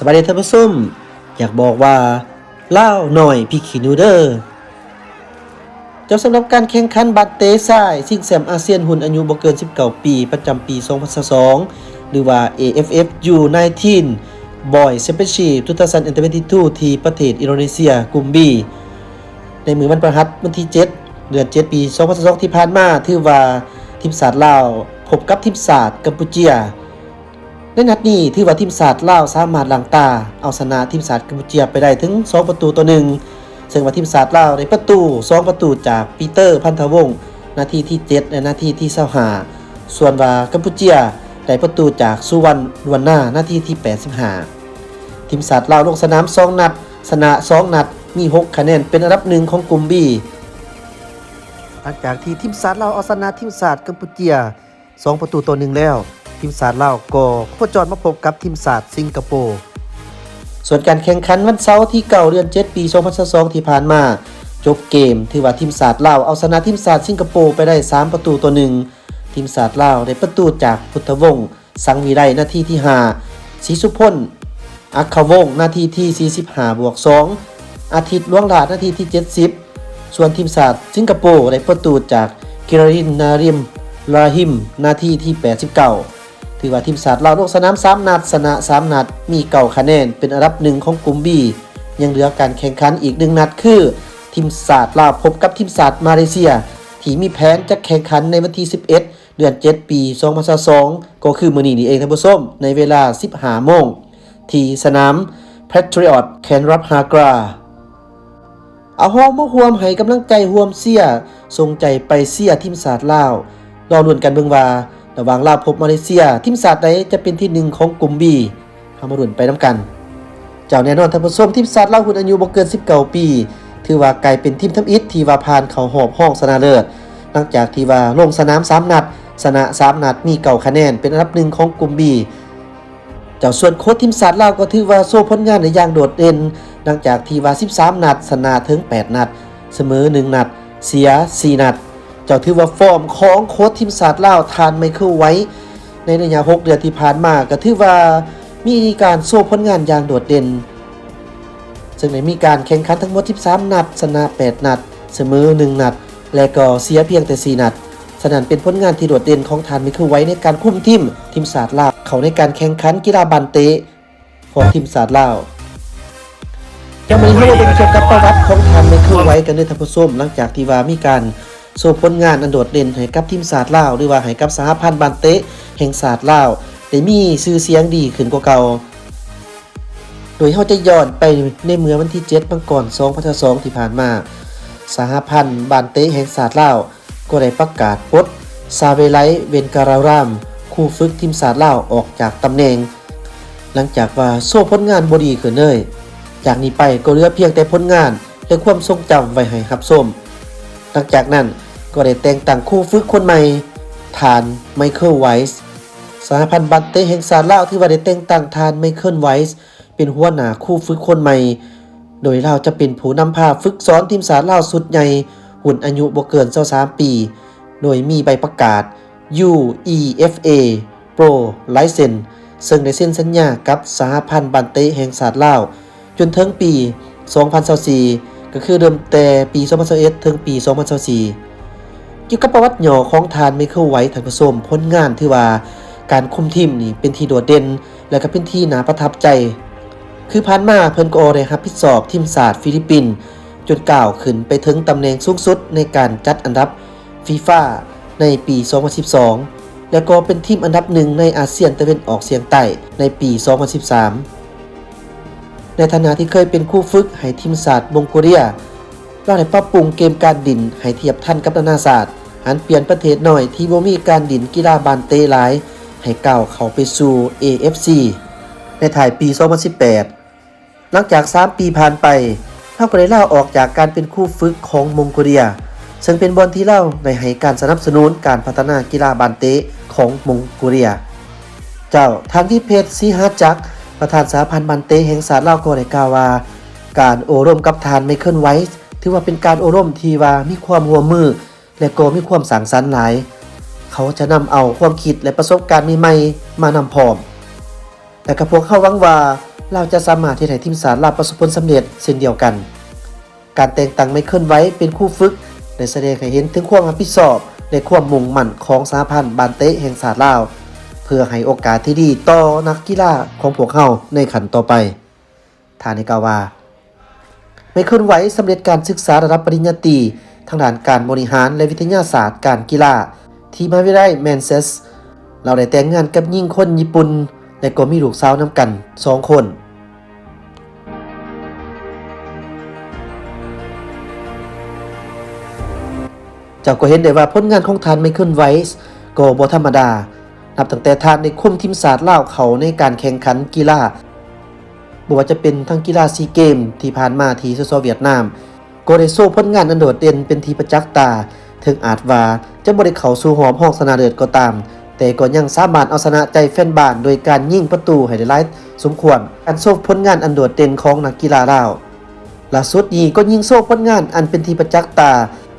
สบายดีท่านผู้ชมอยากบอกว่าเล่าหน่อยพี่ขีนูเดอร์เจ้าสำหรับการแข่งขันบัตเตซ่ายชิงแชมอาเซียนหุ่นอายุบ่เกิน 19 ปี ประจำปี 2022 หรือว่า AFF U19 Boy Championship 2022 ที่ประเทศอินโดนีเซียกลุ่ม B ในมือวันประหัสวันที่ 7 เดือน 7 ปี 2022 ที่ผ่านมา ถือว่าทีมศาสตร์ลาว พบกับทีมศาสตร์กัมพูเชีย ในนัดนี้ถือว่าทีมศาสตร์ลาวสามารถล้างตา เอาชนะทีมศาสตร์กัมพูเชียไปได้ถึง 2 ประตูต่อหนึ่งซึ่งว่าทีมศาสตร์ลาวได้ประตู 2 ประตูจากปีเตอร์พันธวงศ์นาทีที่ 7 และนาทีที่25ส่วนว่ากัมพูเชียได้ประตูจากสุวรรณดวนนานาทีที่ 85 ทีมศาสตร์ลาวลงสนาม 2 นัดชนะ 2 นัดมี 6 คะแนนเป็นอันดับหนึ่งของกลุ่ม B หลังจากที่ทีมศาสตร์ลาวเอาชนะทีมศาสตร์กัมพูเชีย2ประตูต่อหนึ่งแล้ว ทีมศาสตร์ลาวก็โคจรมาพบกับทีมศาสตร์สิงคโปร์ส่วนการแข่งขันวันเสาร์ที่เก่าเดือน 7 ปี 2022ที่ผ่านมา จบเกมถือว่าทีมศาสตร์ลาวเอาชนะทีมศาสตร์สิงคโปร์ไปได้ 3 ประตูต่อหนึ่งทีมศาสตร์ลาวได้ประตูจากพุทธวงศ์สังวีไรนาทีที่5ศรีสุพลอัคควงศ์นาทีที่ 45บวก2อาทิตย์ล่วงลาดนาทีที่ 70 ส่วนทีมศาสตร์สิงคโปร์ได้ประตูจากกิรินนาริมลาฮิมนาทีที่ 89 ถือว่าทีมศาตร์เราวลงสนาม 3 นัดชนะ 3 นัด มีเก่าคะแนน เป็นอันดับหนึ่งของกลุ่ม B ยังเหลือการแข่งขันอีกหนึ่งนัดคือ ทีมศาตร์ลาวพบกับทีมศาตร์มาเลเซีย ที่มีแผนจะแข่งขันในวันที่ 11 เดือน 7 ปี 2022ก็คือมื้อนี้นี่เองท่านผู้ชมในเวลา 15โมงที่สนาม Patriot แคนรับฮากราเอาห้องมาห่วมให้กำลังใจห่วมเสียทรงใจไปเสียทีมศาสตร์ลาวรอลุ้นกันเบิงว่า ระหว่างลาวพบมาเลเซียทีมศาสตร์ใดจะเป็นที่หนึ่งของกลุ่มบีเข้ามาลุ้นไปน้ำกัน เจ้าแน่นอนท่านผู้ชมทีมศาสตร์ลาวหุ่นอายุบ่เกิน19ปี ถือว่ากลายเป็นทีมทำอิฐที่ว่าผ่านเข้าหอบห้องชนะเลิศหลังจากที่ว่าลงสนาม3นัดชนะ3นัดมีเก่าคะแนนเป็นอันดับหนึ่งของกลุ่มบีเจ้าส่วนโค้ชทีมศาสตร์ลาวก็ถือว่าโซ่ผลงานในอย่างโดดเด่นหลังจากที่ว่า 13 นัดชนะถึง 8 นัด เสมอ 1 นัด เสีย 4 นัด เจ้าถือว่าฟอร์มของโค้ชทีมศาตร์ลาวทานไมเคิลไว้ ในระยะ6เดือนที่ผ่านมาก็ถือว่ามีการโซ่ผลงานอย่างโดดเด่น ซึ่งได้มีการแข่งขันทั้งหมด 13 นัดชนะ 8 นัด เสมอ 1 นัด และก็เสียเพียงแต่ 4 นัดฉะนั้นเป็นผลงานที่โดดเด่นของทานไมิคือไว้ในการคุมทีมทีมศาตร์ลาวเขาในการแข่งขันกีฬาบันเตะของทีมศาตร์ลาวยังม่ได้เป็นเกี่ยวกับประวัติของทานไมิคือไว้กันในทัพส้มหลังจากที่ว่ามีการ โชว์ผลงานอันโดดเด่นให้กับทีมศาสตร์ลาวหรือว่าให้กับสหพันธ์บันเตะแห่งศาสตร์ลาวได้มีชื่อเสียงดีขึ้นกว่าเก่า โดยเขาจะย้อนไปในเมื่อวันที่ 7 มังกร2022ที่ผ่านมา สหพันธ์บานเตะแห่งศาสตร์ลาวก็ได้ประกาศปลดซาเวไลเวนการาราม คู่ฝึกทีมศาสตร์ลาวออกจากตำแหน่ง หลังจากว่าโซ่ผลงานบดีขึ้นเลยจากนี้ไปก็เหลือเพียงแต่ผลงานและความทรงจำไว้ให้รับชมหลังจากนั้น ก็ได้แต่งตั้งคู่ฝึกคนใหม่ฐานไมเคิลไวส์สหพันธ์บันเตแห่งศาสตร์ลาที่ว่าได้แต่งตั้งฐานไมเคิลไวส์เป็นหัวหน้าคู่ฝึกคนใหม่ โดยเราจะเป็นผู้นำพาฝึกสอนทีมสารลาสุดใหญ่ หุ่นอายุบ่เกิน23ปี โดยมีใบประกาศ UEFA Pro License ซึ่งได้เซ็นสัญญากับสหพันธ์บันเตแห่งศาสตร์ลาจนถึงปี 2024 ก็คือเริ่มแต่ปี 2021 ถึงปี 2024 เกี่ยวกับประวัติหย่อของทานไมเคิลไวท์ท่านผู้ชมผลงานที่ว่าการคุมทีมนี่เป็นที่โดดเด่น และก็เป็นที่น่าประทับใจ คือผ่านมาเพิ่นก็ได้รับผิดชอบทีมศาสตร์ฟิลิปปินส์จนก้าวขึ้นไปถึงตำแหน่งสูงสุดในการจัดอันดับฟีฟ่าในปี 2012 และก็เป็นทีมอันดับหนึ่งในอาเซียนตะเวนออกเฉียงใต้ในปี 2013 ในฐานะที่เคยเป็นคู่ฝึกให้ทีมศาสตร์มองโกเลียเราได้ปรับปรุงเกมการดินให้เทียบทันกับนานาศาสตร์ หันเปลี่ยนประเทศหน่อยที่บ่มีการดินกีฬาบานเตหลาย ให้ก้าวเขาไปสู่ AFC ในถ่ายปี 2018 หลังจาก 3 ปีผ่านไปเราก็ได้เล่าออกจากการเป็นคู่ฝึกของมองโกเลีย ซึ่งเป็นบอลที่เล่าได้ให้การสนับสนุนการพัฒนากีฬาบานเตของมองโกเลีย เจ้าทางที่เพจซีฮาจักประธานสาพันธ์บันเตแห่งสาสตร์ลาวก็ได้กล่าวว่า การโอร่มกับทานไมเคิลไวส์ถือว่าเป็นการโอร่มที่ว่ามีความหัวมือ และก็มีความสังสรรค์หลาย เขาจะนำเอาความคิดและประสบการณ์ใหม่ๆ มานำพร้อม แต่กับพวกเขาหวังว่าเราจะสามารถที่ให้ทีมสารลาวประสบผลสำเร็จเช่นเดียวกัน การแต่งตั้งไมเคิลไว้เป็นคู่ฝึกได้แสดงให้เห็นถึงความรับผิดชอบและความมุ่งมั่นของสหพันธ์บานเตะแห่งสาตร์ลาว เพื่อให้โอกาสที่ดีต่อนักกีฬาของพวกเขาในขันต่อไปทานิกาวาไม่เคลื่อนไหวสำเร็จการศึกษาระดับปริญญาตรี ทางด้านการบริหารและวิทยาศาสตร์การกีฬา ที่มหาวิทยาลัยแมนเชสเราได้แต่งงานกับหญิงคนญี่ปุ่นและก็มีลูกสาวนำกันสองคนเจ้าก็เห็นได้ว่าผลงานของทานไมเคิลไวส์ก็บ่ธรรมดา นับตั้งแต่ทานในคุมทีมศาสตร์ลาวเขาในการแข่งขันกีฬาบ่ว่าจะเป็นทั้งกีฬาซีเกมที่ผ่านมาที่สสเวียดนาม ก็ได้โซ่ผลงานอันโดดเด่นเป็นที่ประจักษ์ตา ถึงอาจว่าจะบ่ได้เขาสู่หอมห้องสนาเดิดก็ตาม แต่ก็ยังสามารถเอาชนะใจแฟนบ้านโดยการยิงประตูให้ได้หลายสมควรการโซ่ผลงานอันโดดเด่นของนักกีฬาลาวล่าสุดนี้ก็ยิงโซ่ผลงานอันเป็นที่ประจักษ์ตา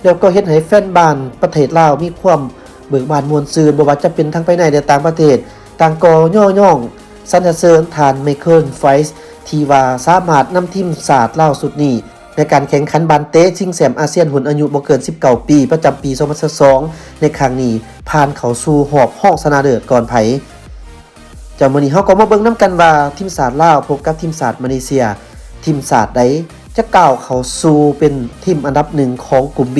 แล้วก็เฮ็ดให้แฟนบ้านประเทศลาวมีความเบิกบานมวลซืนบ่ว่าจะเป็นทั้งภายในและต่างประเทศ ต่างก็ย่อย่องสรรเสริญทานไมเคิลไฟส์ทีว่าสามารถนำทีมศาสตร์ล่าสุดนี้ ในการแข่งขันบานเตะชิงแชมป์อาเซียนหุ่นอายุบ่เกิน 19 ปี ประจำปี 2022ในครั้งนี้ ผ่านเข้าสู่หอบห้องสนาเดิดก่อนไผจามื้อนี้เฮาก็มาเบิ่งนํกันว่าทีมศาสตร์ลาวพบกับทีมศาสตร์มาเลเซีย ทีมศาสตร์ใดจะก้าวเข้าสู่เป็นทีมอันดับหนึ่งของกลุ่ม B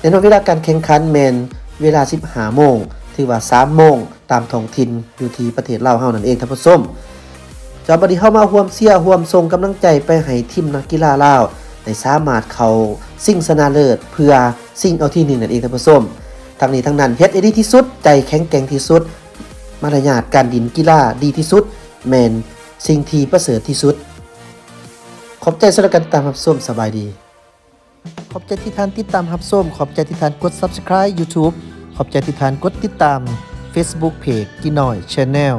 ในนเวลาการแข่งขันแมนเวลา 15โมงถือว่า 3 โมงตามท้องถิ่นอยู่ที่ประเทศลาวเฮานั่นเองท่านผู้ชม จอบัดนี้เฮามาร่วมเชียร์ร่วมส่งกำลังใจไปให้ทีมนักกีฬาลาวได้สามารถเขาซิ่งชนะเลิศเพื่อซิ่งเอาที่หนึ่งนั่นเองท่านผู้ชมทั้งนี้ทั้งนั้นเฮ็ดให้ดีที่สุดใจแข็งแกร่งที่สุด มารยาทการดินกีฬาดีที่สุดแมนสิ่งที่ประเสริฐที่สุด ขอบใจสำหรับการติดตามรับชมสบายดี ขอบใจที่ท่านติดตามรับชมขอบใจที่ท่านกด subscribe YouTube ขอบใจที่ท่านกดติดตาม Facebook Page กินหน่อย Channel